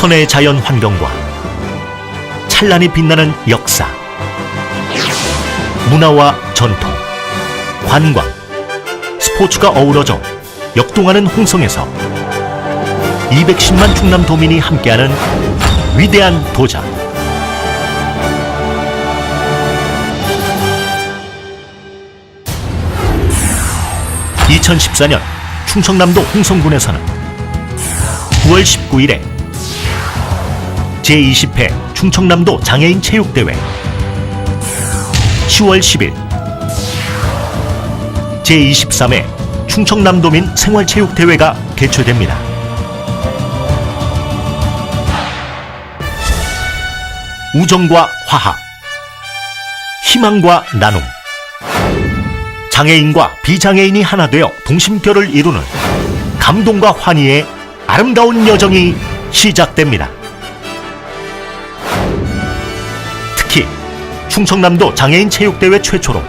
천혜의 자연 환경과 찬란히 빛나는 역사, 문화와 전통, 관광, 스포츠가 어우러져 역동하는 홍성에서 210만 충남 도민이 함께하는 위대한 도전. (2014년) 충청남도 홍성군에서는 9월 19일에 제20회 충청남도 장애인 체육대회 10월 10일 제23회 충청남도민 생활체육대회가 개최됩니다. 우정과 화합, 희망과 나눔, 장애인과 비장애인이 하나 되어 동심결을 이루는 감동과 환희의 아름다운 여정이 시작됩니다. 특히 충청남도 장애인 체육대회 최초로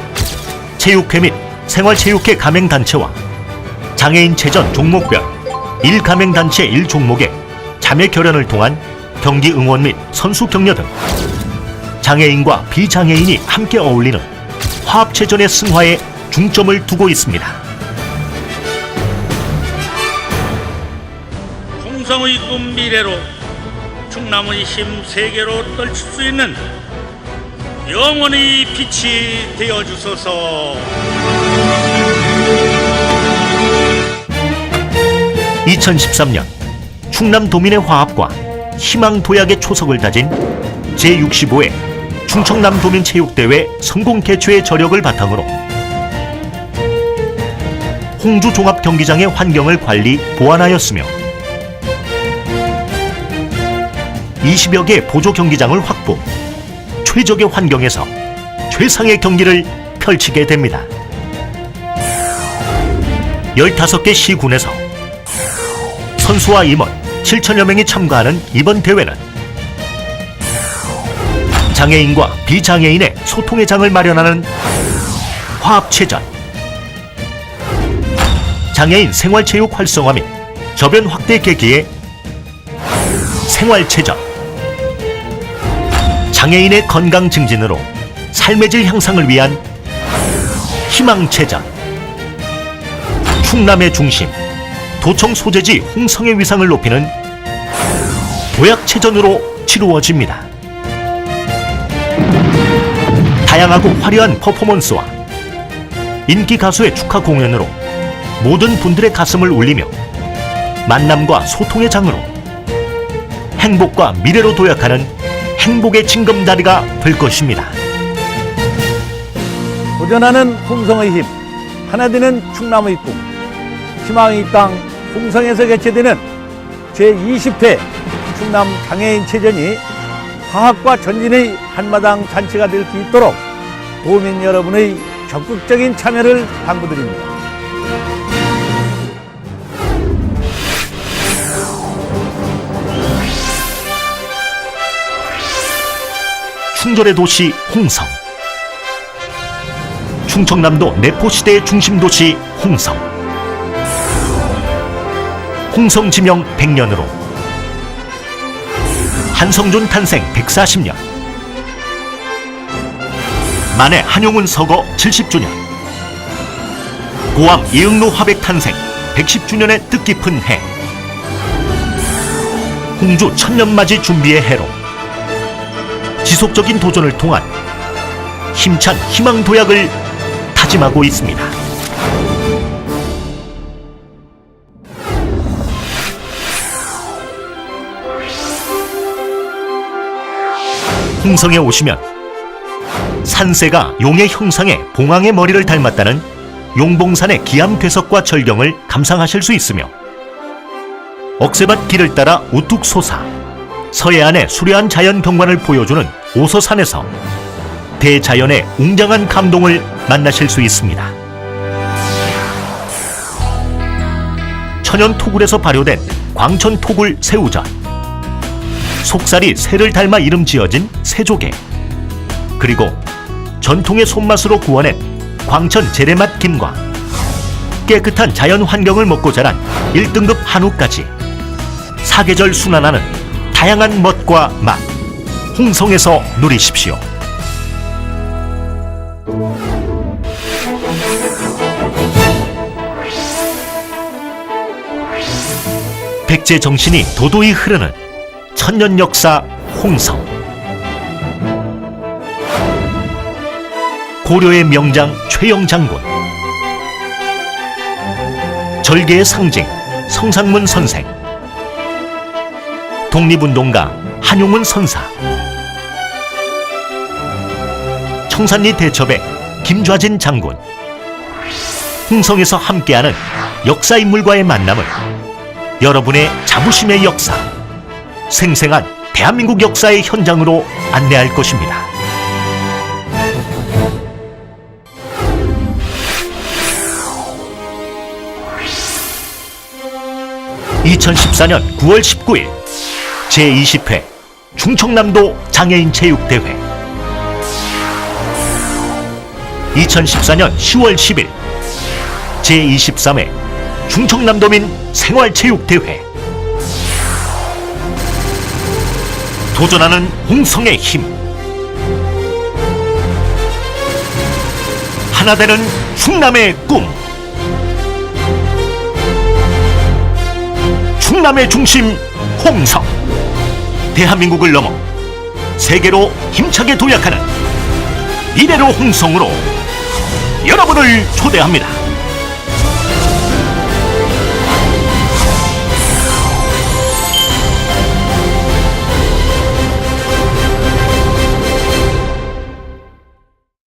체육회 및 생활체육회 가맹단체와 장애인 체전 종목별 1가맹단체 1종목의 자매 결연을 통한 경기 응원 및 선수 격려 등 장애인과 비장애인이 함께 어울리는 화합체전의 승화에 중점을 두고 있습니다. 홍성의 꿈 미래로 충남의 힘 세계로 떨칠 수 있는 영원의 빛이 되어 주소서. 2013년 충남 도민의 화합과 희망 도약의 초석을 다진 제65회 충청남 도민 체육대회 성공 개최의 저력을 바탕으로 홍주 종합 경기장의 환경을 관리 보완하였으며 20여 개 보조 경기장을 확보, 최적의 환경에서 최상의 경기를 펼치게 됩니다. 15개 시군에서 선수와 임원 7천여 명이 참가하는 이번 대회는 장애인과 비장애인의 소통의 장을 마련하는 화합체전, 장애인 생활체육 활성화 및 저변 확대 계기의 생활체전, 장애인의 건강 증진으로 삶의 질 향상을 위한 희망체전, 충남의 중심, 도청 소재지 홍성의 위상을 높이는 도약체전으로 치루어집니다. 다양하고 화려한 퍼포먼스와 인기 가수의 축하 공연으로 모든 분들의 가슴을 울리며 만남과 소통의 장으로 행복과 미래로 도약하는 행복의 징검다리가 될 것입니다. 도전하는 홍성의 힘, 하나 되는 충남의 꿈, 희망의 땅 홍성에서 개최되는 제20회 충남 장애인 체전이 화합과 전진의 한마당 잔치가 될 수 있도록 도민 여러분의 적극적인 참여를 당부드립니다. 충절의 도시 홍성. 충청남도 내포시대의 중심 도시 홍성. 홍성 지명 100년으로. 한성준 탄생 140년. 만해 한용운 서거 70주년. 고암 이응로 화백 탄생 110주년의 뜻깊은 해. 홍주 천년맞이 준비의 해로 지속적인 도전을 통한 힘찬 희망 도약을 다짐하고 있습니다. 홍성에 오시면 산세가 용의 형상에 봉황의 머리를 닮았다는 용봉산의 기암괴석과 절경을 감상하실 수 있으며 억새밭 길을 따라 우뚝 솟아 서해안의 수려한 자연 경관을 보여주는 오서산에서 대자연의 웅장한 감동을 만나실 수 있습니다. 천연 토굴에서 발효된 광천 토굴 새우젓, 속살이 새를 닮아 이름 지어진 새조개, 그리고 전통의 손맛으로 구워낸 광천 재래맛 김과 깨끗한 자연 환경을 먹고 자란 1등급 한우까지 사계절 순환하는 다양한 멋과 맛 홍성에서 누리십시오. 백제 정신이 도도히 흐르는 천년 역사 홍성. 고려의 명장 최영 장군. 절개의 상징 성상문 선생. 독립운동가 한용운 선사. 청산리 대첩의 김좌진 장군. 홍성에서 함께하는 역사 인물과의 만남을 여러분의 자부심의 역사, 생생한 대한민국 역사의 현장으로 안내할 것입니다. (2014년 9월 19일) 제20회 충청남도 장애인 체육대회. 2014년 10월 10일 제23회 충청남도민 생활체육대회. 도전하는 홍성의 힘. 하나 되는 충남의 꿈. 충남의 중심 홍성 대한민국을 넘어 세계로 힘차게 도약하는 이래로 홍성으로 여러분을 초대합니다.